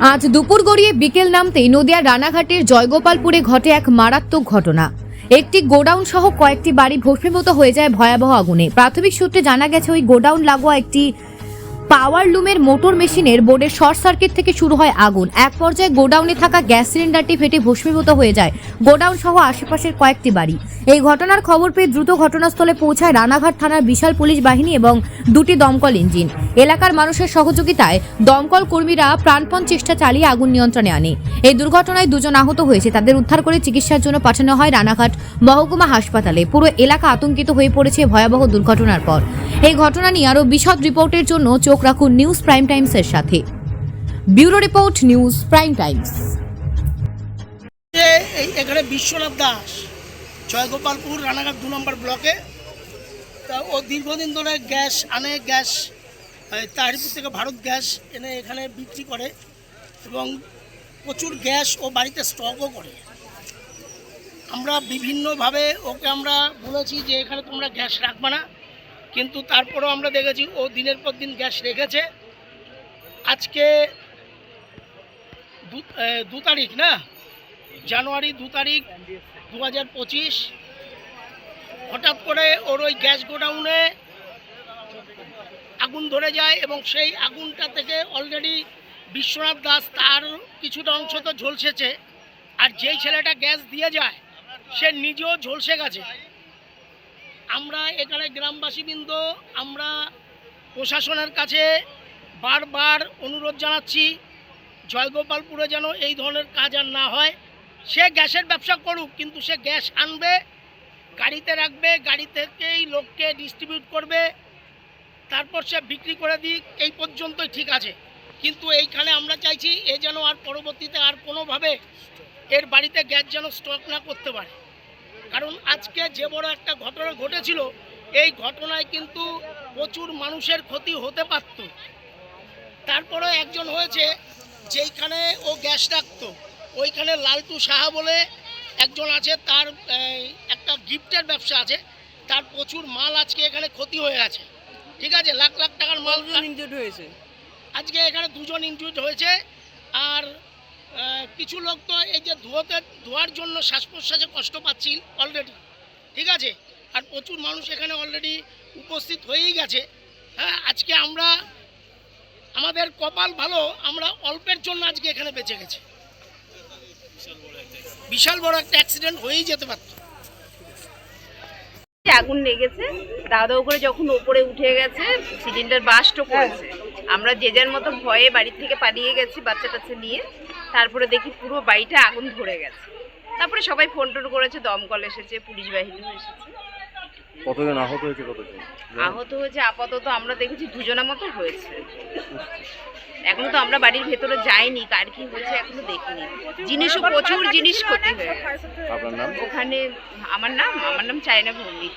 আজ দুপুর গড়িয়ে বিকেল নামতেই নদিয়ার রানাঘাটের জয়গোপালপুরে ঘটে এক মারাত্মক ঘটনা। একটি গোডাউন সহ কয়েকটি বাড়ি ভস্মীভূত হয়ে যায় ভয়াবহ আগুনে। প্রাথমিক সূত্রে জানা গেছে, ওই গোডাউন লাগোয়া একটি পাওয়ার লুমের মোটর মেশিনের বোর্ডের শর্ট সার্কিট থেকে শুরু হয় আগুন। এক পর্যায়ে গোডাউনে থাকা গ্যাস সিলিন্ডারটি ফেটে ভস্মীভূত হয়ে যায়। গোডাউন সহ আশেপাশের কয়েকটি বাড়ি। এই ঘটনার খবর পেয়ে দ্রুত ঘটনাস্থলে পৌঁছায় রানাঘাট থানার বিশাল পুলিশ বাহিনী এবং দুটি দমকল ইঞ্জিন। এলাকার মানুষের সহযোগিতায় দমকল কর্মীরা প্রাণপণ চেষ্টা চালিয়ে আগুন নিয়ন্ত্রণে আনে। এই দুর্ঘটনায় দুজন আহত হয়েছে। তাদের উদ্ধার করে চিকিৎসার জন্য পাঠানো হয় রানাঘাট মহকুমা হাসপাতালে। পুরো এলাকা আতঙ্কিত হয়ে পড়েছে ভয়াবহ দুর্ঘটনার পর। এই ঘটনা নিয়ে আরও বিশদ রিপোর্টের জন্য চোখ রাখুন নিউজ প্রাইম টাইমসের সাথে। Bureau report news prime times. এখানে বিশ্বনাথ দাস, জয়গোপালপুর, রানাঘাট দু নম্বর ব্লকে, তা ও দীর্ঘদিন ধরে গ্যাস আনে, গ্যাস তাহিরপুর থেকে ভারত গ্যাস এনে এখানে বিক্রি করে এবং প্রচুর গ্যাস ও বাড়িতে স্টকও করে। আমরা বিভিন্নভাবে ওকে আমরা বলেছি যে এখানে তোমরা গ্যাস রাখবে না। কিন্তু তারপরেও আমরা দেখেছি ও দিনের পর দিন গ্যাস রেখেছে। আজকে দু তারিখ না? জানুয়ারি দু তারিখ দু হাজার পঁচিশ। হঠাৎ করে ওর ওই গ্যাস গোডাউনে আগুন ধরে যায় এবং সেই আগুনটা থেকে অলরেডি বিশ্বনাথ দাস তার কিছুটা অংশ তো ঝলসেছে। আর যেই ছেলেটা গ্যাস দিয়ে যায়, সে নিজেও ঝলসে গেছে। আমরা এখানে গ্রামবাসীবৃন্দ, আমরা প্রশাসনের কাছে বারবার অনুরোধ জানাচ্ছি, জয়গোপালপুরে যেন এই ধরনের কাজ আর না হয়। সে গ্যাসের ব্যবসা করুক, কিন্তু সে গ্যাস আনবে, গাড়িতে রাখবে গাড়ি থেকেই লোককে ডিস্ট্রিবিউট করবে, তারপর সে বিক্রি করে দিক, এই পর্যন্তই ঠিক আছে। কিন্তু এইখানে আমরা চাইছি এ যেন আর পরবর্তীতে আর কোনোভাবে এর বাড়িতে গ্যাস যেন স্টক না করতে পারে। কারণ আজকে যে বড় একটা ঘটনা ঘটেছিল এই ঘটনায় কিন্তু প্রচুর মানুষের ক্ষতি হতে পারত। তারপরে একজন হয়েছে যেইখানে ও গ্যাস রাখতো। ওইখানে লালটু সাহা বলে একজন আছে তার একটা গিফটের ব্যবসা আছে। তার প্রচুর মাল আজকে এখানে ক্ষতি হয়ে আছে ঠিক আছে? লাখ লাখ টাকার মাল ইনজুর্ড হয়েছে। আজকে এখানে দুজন ইনজুর্ড হয়েছে। আর কিছু লোক তো এই যে ধোয়াতে ধোয়ার জন্য শ্বাস প্রশ্বাসে কষ্ট পাচ্ছি অলরেডি ঠিক আছে? আর প্রচুর মানুষ এখানে অলরেডি উপস্থিত হয়েই গেছে। হ্যাঁ আজকে আমরা আমাদের কপাল ভালো আমরা অল্পের জন্য আজকে এখানে বেঁচে গেছি। বিশাল বড় একটা অ্যাক্সিডেন্ট হয়েই যেতে পারতো। আগুন লেগেছে দাদা করে যখন ওপরে উঠে গেছে সিলিন্ডার বাস্টও করেছে। আমরা যে যার মতো ভয়ে বাড়ি থেকে পালিয়ে গেছি বাচ্চা টাচ্চা নিয়ে। তারপরে দেখি পুরো বাড়িটা আগুন ধরে গেছে। তারপরে সবাই ফোন টোন করেছে দমকল এসেছে পুলিশ বাহিনীও এসেছে। কতজন আহত হয়েছে কতজন? আহত হয়েছে আপাতত আমরা দেখেছি দুজনের মতো হয়েছে। এখনও তো আমরা বাড়ির ভেতরে যাইনি কার কি হয়েছে এখনও দেখিনি। জিনিসও প্রচুর জিনিস ক্ষতি হয়ে আপনার নাম? ওখানে আমার নাম আমার নাম চায়না ভৌমিক।